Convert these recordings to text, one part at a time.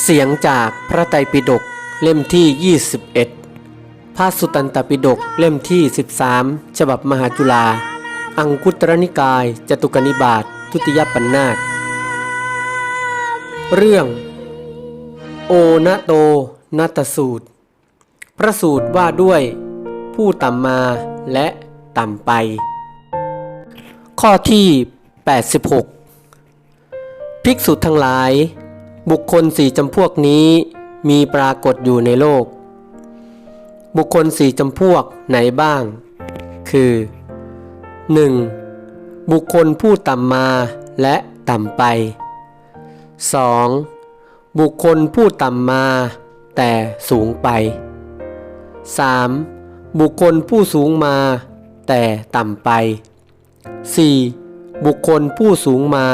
เสียงจากพระไตรปิฎกเล่มที่ 21 พระสุตตันตปิฎกเล่มที่ 13 ฉบับมหาจุฬา อังคุตรนิกาย จตุกนิบาตทุติยปัญนาตเรื่อง โอนะโตนัตสูตร พระสูตรว่าด้วย ผู้ต่ำมาและต่ำไป ข้อที่ 86 ภิกษุทั้งหลาย บุคคลสี่จำพวกนี้มีปรากฏอยู่ในโลก บุคคลสี่จำพวกไหนบ้าง คือ 1. บุคคลผู้ต่ำมาและต่ำไป 2. บุคคลผู้ต่ำมา แต่สูงไป 3. บุคคลผู้สูงมา แต่ต่ำไป 4. บุคคลผู้สูงมา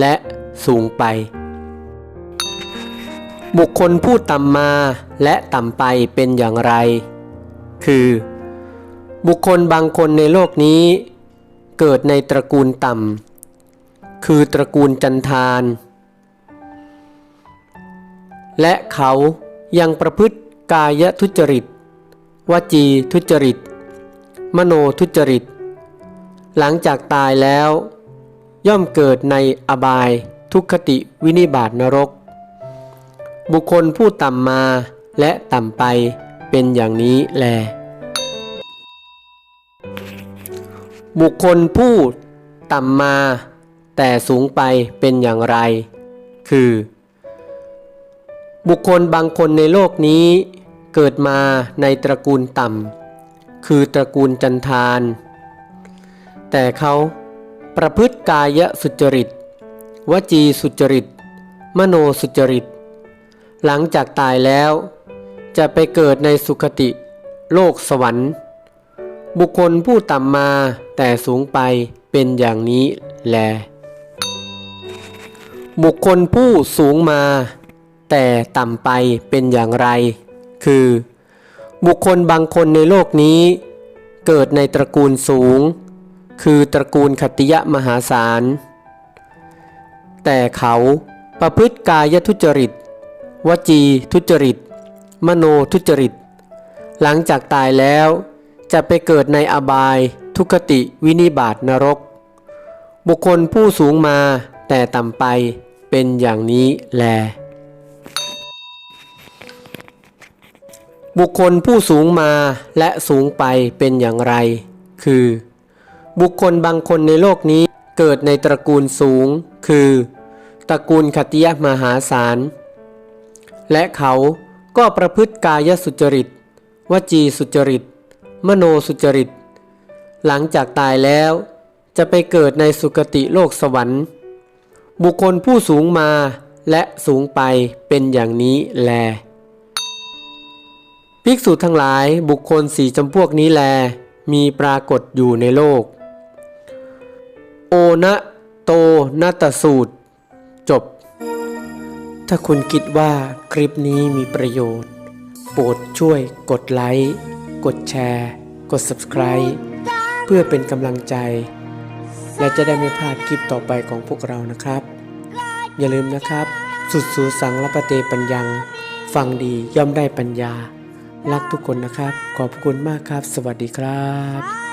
และสูงไป บุคคลผู้ต่ำมาและต่ำไปเป็นอย่างไร คือ บุคคลบางคนในโลกนี้ เกิดในตระกูลต่ำ คือตระกูลจันทาน และเขายังประพฤติกายทุจริต วจีทุจริต มโนทุจริต หลังจากตายแล้ว ย่อมเกิดในอบายทุกขติวินิบาตนรก บุคคลผู้ต่ำมาและต่ำไปเป็นอย่างนี้แล บุคคลผู้ต่ำมา แต่สูงไปเป็นอย่างไร คือ บุคคลบางคนในโลกนี้เกิดมาในตระกูลต่ำ คือตระกูลจันทาน แต่เขาประพฤติกายสุจริต วจีสุจริต มโนสุจริต หลังจากตายแล้ว จะไปเกิดในสุคติ โลกสวรรค์ บุคคลผู้ต่ำมาแต่สูงไปเป็นอย่างนี้แล บุคคลผู้สูงมา แต่ต่ำไปเป็นอย่างไร คือ บุคคลบางคนในโลกนี้ เกิดในตระกูลสูง คือตระกูลขัตติยะมหาศาล แต่เขาประพฤติกายทุจริต วจีทุจริต มโนทุจริต หลังจากตายแล้วจะไปเกิดในอบายทุกขติวินิบาตนรก บุคคลผู้สูงมาแต่ต่ำไปเป็นอย่างนี้แล บุคคลผู้สูงมาและสูงไปเป็นอย่างไร คือ บุคคลบางคนในโลกนี้เกิดในตระกูลสูง คือ ตระกูลขติยมหาศาล และเขาก็ประพฤติกายสุจริต วจีสุจริต มโนสุจริต หลังจากตายแล้ว จะไปเกิดในสุคติโลกสวรรค์ บุคคลผู้สูงมาและสูงไปเป็นอย่างนี้แล ภิกษุทั้งหลายบุคคลสี่จำพวกนี้แล มีปรากฏอยู่ในโลก โอนะโตนัตสูตร จบ ถ้าคุณคิดว่าคลิปนี้มีประโยชน์ โปรดช่วยกดไลค์ กดแชร์ กด subscribe เพื่อเป็นกำลังใจ และจะได้ไม่พลาดคลิปต่อไปของพวกเรานะครับ อย่าลืมนะครับ สุดสูสังละปะเตปัญญัง ฟังดีย่อมได้ปัญญา รักทุกคนนะครับ ขอบคุณมากครับ สวัสดีครับ